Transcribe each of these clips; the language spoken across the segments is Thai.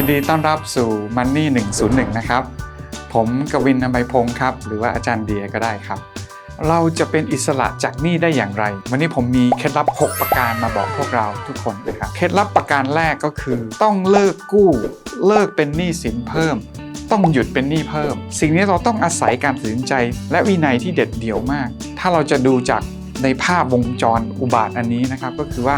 ยินดีต้อนรับสู่ Money 101 นะครับ ผมกวินอภัยพงศ์ครับ หรือว่าอาจารย์เดียก็ได้ครับ เราจะเป็นอิสระจากหนี้ได้อย่างไร วันนี้ผมมีเคล็ดลับ 6 ประการมาบอกพวกเราทุกคนนะครับเคล็ดลับประการแรกก็คือ ต้องเลิกกู้ เลิกเป็นหนี้สินเพิ่ม ต้องหยุดเป็นหนี้เพิ่ม สิ่งนี้เราต้องอาศัยการตัดสินใจ และวินัยที่เด็ดเดี่ยวมาก ถ้าเราจะดูจาก ในภาพวงจรอุบาทอันนี้นะครับ ก็คือว่า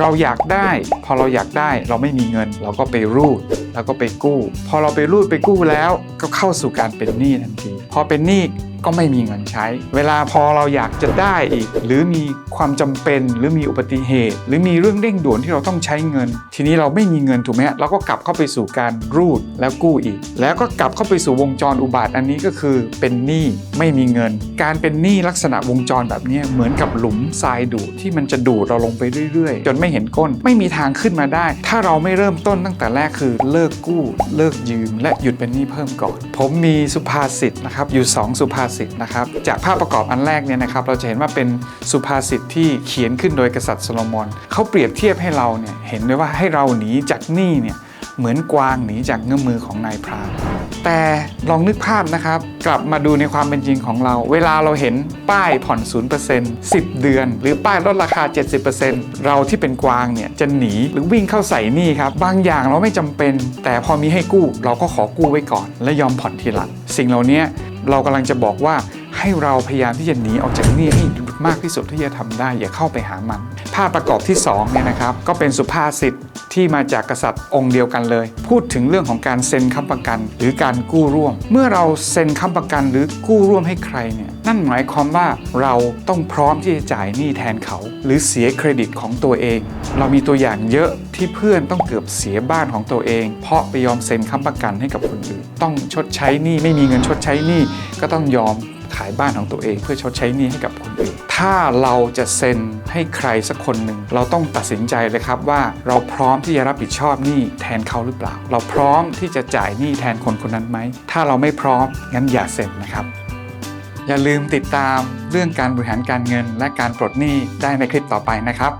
เราอยากได้ พอเราอยากได้เราไม่มีเงิน เราก็ไปรูดแล้วก็ไปกู้ พอเราไปรูดไปกู้แล้วก็เข้าสู่การเป็นหนี้ทันทีพอเป็นหนี้ ก็ไม่มีเงินใช้ เวลาพอเราอยากจะได้อีก หรือมีความจำเป็นหรือมีอุบัติเหตุ หรือมีเรื่องเร่งด่วนที่เราต้องใช้เงิน ทีนี้เราไม่มีเงินถูกไหมเราก็กลับเข้าไปสู่การรูดแล้วกู้อีก แล้วก็กลับเข้าไปสู่วงจรอุบาทอันนี้ก็คือเป็นหนี้ไม่มีเงิน การเป็นหนี้ลักษณะวงจรแบบนี้เหมือนกับหลุมทรายดูดที่มันจะดูดเราลงไปเรื่อยๆ จนไม่เห็นก้นไม่มีทางขึ้นมาได้ ถ้าเราไม่เริ่มต้นตั้งแต่แรกคือเลิกกู้ เลิกยืม และหยุดเป็นหนี้เพิ่มก่อน ผมมีสุภาษิตนะครับอยู่ 2 สุภาษิตนะครับ จากภาพประกอบอันแรกเนี่ยนะครับเราจะเห็นว่าเป็นสุภาษิตที่เขียนขึ้นโดยกษัตริย์โซโลมอนเขาเปรียบเทียบให้เราเนี่ยเห็นเลยว่าให้เราหนีจากหนี้เนี่ย เหมือนกวางหนีจากเงื้อมือของนายพรานแต่ลองนึกภาพนะครับ กลับมาดูในความเป็นจริงของเรา เวลาเราเห็นป้ายผ่อน 0% 10 เดือน หรือป้ายลดราคา 70%เราที่เป็นกวางเนี่ย จะหนีหรือวิ่งเข้าใส่หนี้ครับ บางอย่างเราไม่จำเป็น แต่พอมีให้กู้เราก็ขอกู้ไว้ก่อน และยอมผ่อนทีหลังสิ่งเหล่านี้เรากำลังจะบอกว่าให้เราพยายามที่จะหนีออกจากหนี้ให้มากที่สุดที่จะทำได้ อย่าเข้าไปหามัน ภาพประกอบที่2เนี่ยนะครับก็เป็นสุภาษิตที่มาจากกษัตริย์องค์เดียวกันเลย พูดถึงเรื่องของการเซ็นค้ำประกัน หรือการกู้ร่วม เมื่อเราเซ็นค้ำประกันหรือกู้ร่วมให้ใครเนี่ยนั่นหมายความว่าเราต้องพร้อมที่จะจ่ายหนี้แทนเขา หรือเสียเครดิตของตัวเอง เรามีตัวอย่างเยอะที่เพื่อนต้องเกือบเสียบ้านของตัวเอง เพราะไปยอมเซ็นค้ำประกันให้กับคนอื่น ต้องชดใช้หนี้ไม่มีเงินชดใช้หนี้ก็ต้องยอมขายบ้านของตัวเอง เพื่อชดใช้หนี้ให้กับคน ถ้าเราจะเซ็นให้ใครสักคนหนึ่งเราต้องตัดสินใจเลยครับว่าเราพร้อมที่จะรับผิดชอบหนี้แทนเขาหรือเปล่า เราพร้อมที่จะจ่ายหนี้แทนคนคนนั้นไหม ถ้าเราไม่พร้อมงั้นอย่าเซ็นนะครับ อย่าลืมติดตามเรื่องการบริหารการเงินและการปลดหนี้ได้ในคลิปต่อไปนะครับ